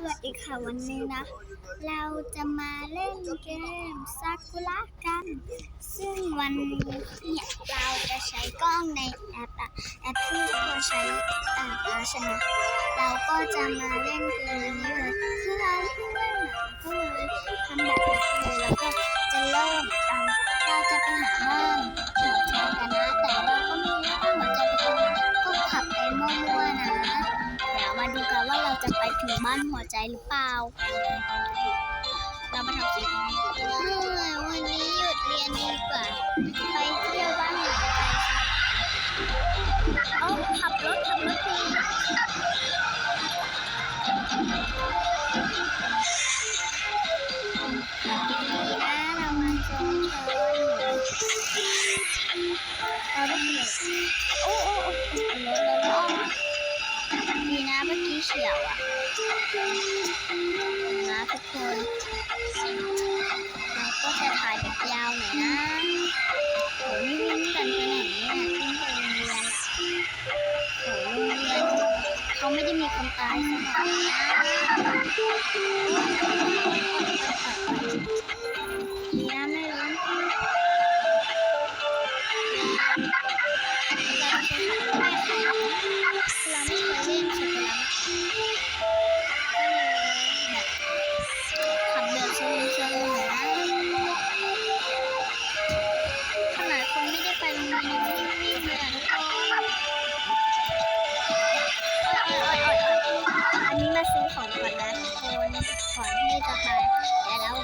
สวัสดีค่ะวันนี้นะ เราจะมาเล่นเกมซากุระกัน ซึ่งวันนี้เนี่ยเราจะใช้กล้องในแอปอะแอปที่เราใช้ต่างแล้วใช่ไหมเราก็จะมาเล่นเกมนี้เลยคือเราเพิ่งเล่นหนังก็เลยทำแบบนี้เลยแล้วก็จะเริ่มเราจะไปหา ไปถึงบ้านหัวใจหรือเปล่า เรามาทำสิเออวันนี้หยุดเรียนดีกว่า ไปเที่ยวบ้านหัวใจโอ้ขับรถขับรถดี เข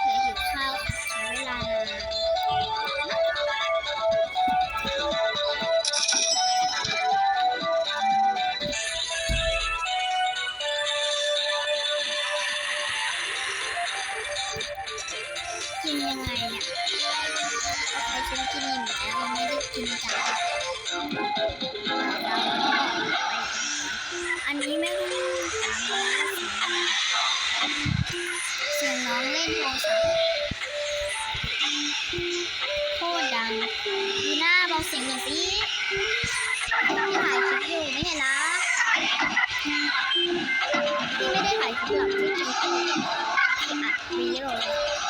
เคยหิวข้าวใช้เวลานานกินยังไงเนี่ยโอเคฉันกินอิ่มแล้วยังไม่ได้กินจ้ะ ล่นโทรศัพท์โคตรดังดีหน้าเบาเสียงหน่อยสิที่ถ่ายคลิปอยู่ไม่เห็นนะที่ไม่ได้ถ่ายคลิปหรอกพี่กินพี่พี่อัดวีดีโอ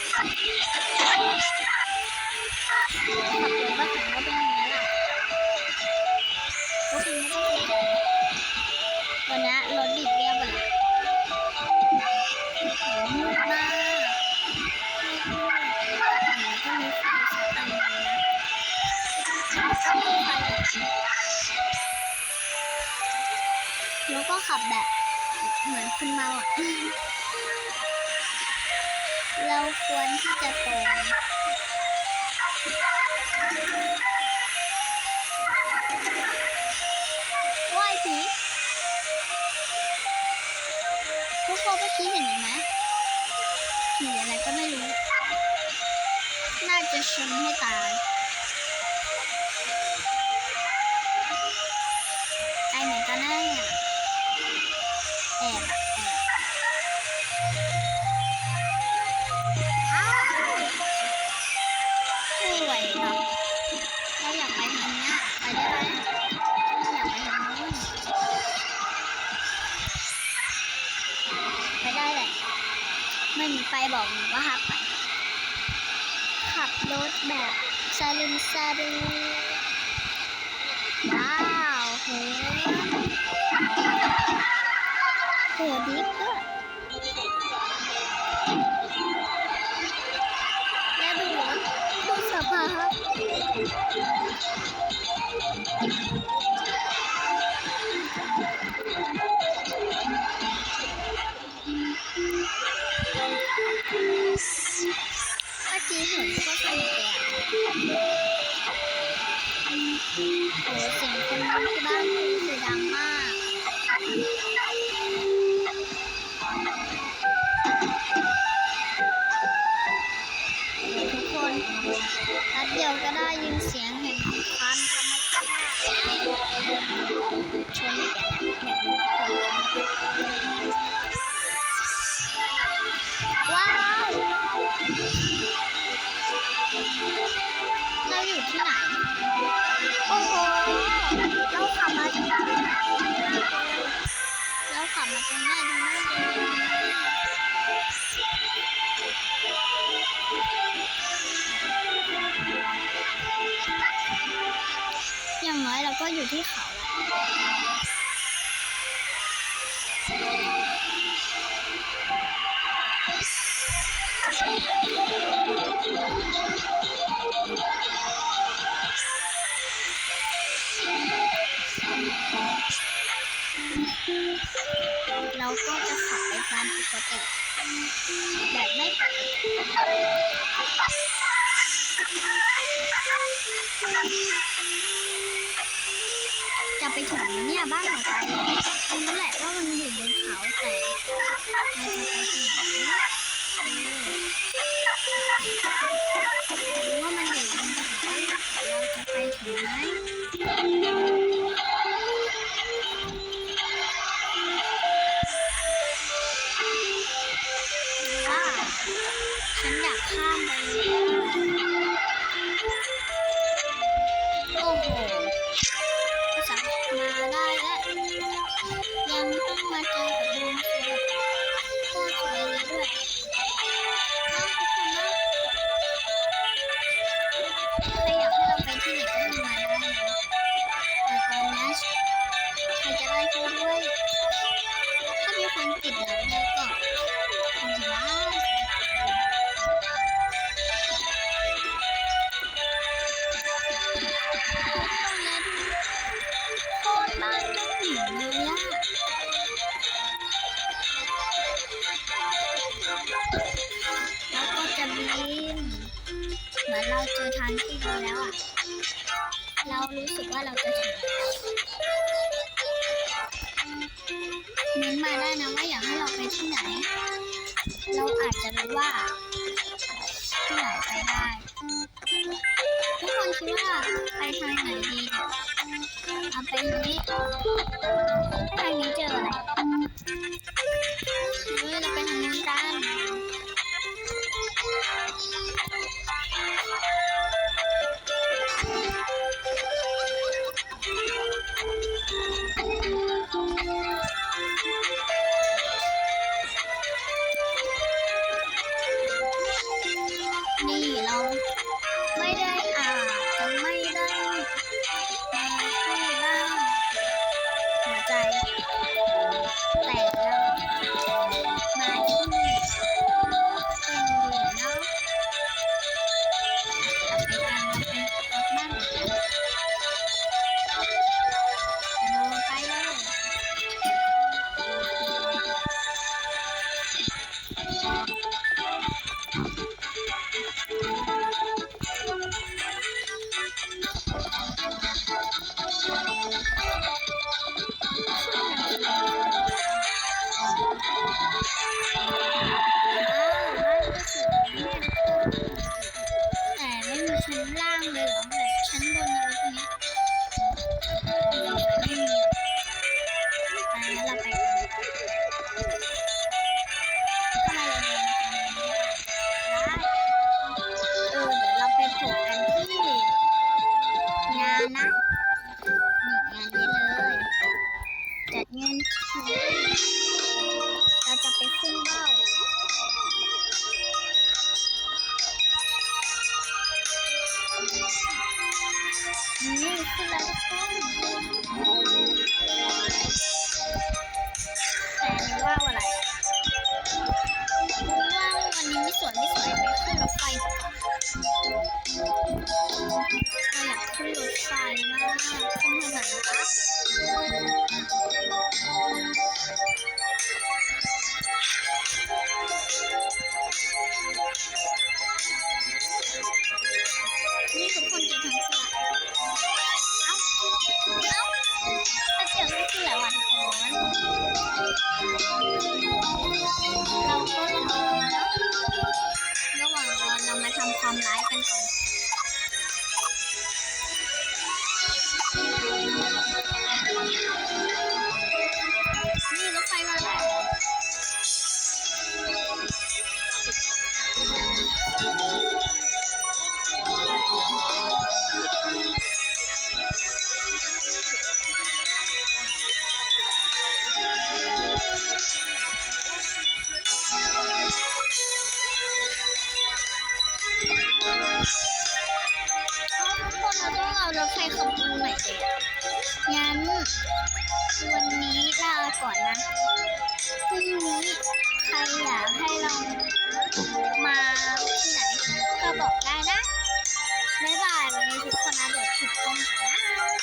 วันนี้รถดิบเรียบหมดละโหมืดมากมืดมากไหนก็มีไฟสักอันหนึงนะก็มีไฟแล้วก็ขับแบบเหมือนคุณเมาอะ เราควรที่จะตรงว่ายผีทุกคนเมื่อกี้เห็นไหมผีอะไรก็ไม่รู้ น่าจะชนให้ตาย มีไฟบอกหนูว่าห้ามไปขับรถแบบซาลิมซาดูว้าวโหดิฟด้วยและดูรถดูสภาพ โอ้เสียงคนที่บ้านคือดังมาก อย่างน้อยเราก็อยู่ที่เขาแล้วเราก็จะขับไปตามปกติ แบบไม่จะไปถึงไหมเนี่ยบ้านของเรารู้แหละว่ามันอยู่บนเขาแต่ไม่ไปถึง โอ้โหสักมาได้แล้วยังต้องมาเจอกับดวงสวยโคตรสวยเลยด้วยน้องทุกคนนะใครอยากให้เราไปที่ไหนก็มาได้นะแต่ตอนนี้ใครจะได้ช่วยด้วย ถ้ามีคนติดเราเนี่ยก็คงจะได้ อนเราเจอทางที่ดีแล้วอะ เรารู้สึกว่าเราจะถึงเม้นมาได้นะว่าอยากให้เราไปที่ไหน เราอาจจะรู้ว่า ที่ไหนไปได้ ทุกคนคิดว่าไปทางไหนดีเนี่ยเอาไปนี้ทางนี้เจอ นี่เานนะหยิงานได้เลยจัดเงินเราจะไปขึ้นเบ้า รถไฟขบวนใหม่งั้นวันนี้ลาก่อนนะพรุ่งนี้ใครอยากให้เรามาที่ไหนก็บอกได้นะ บ๊ายบายวันนี้ทุกคนนะเดี๋ยวปิดกล้องนะ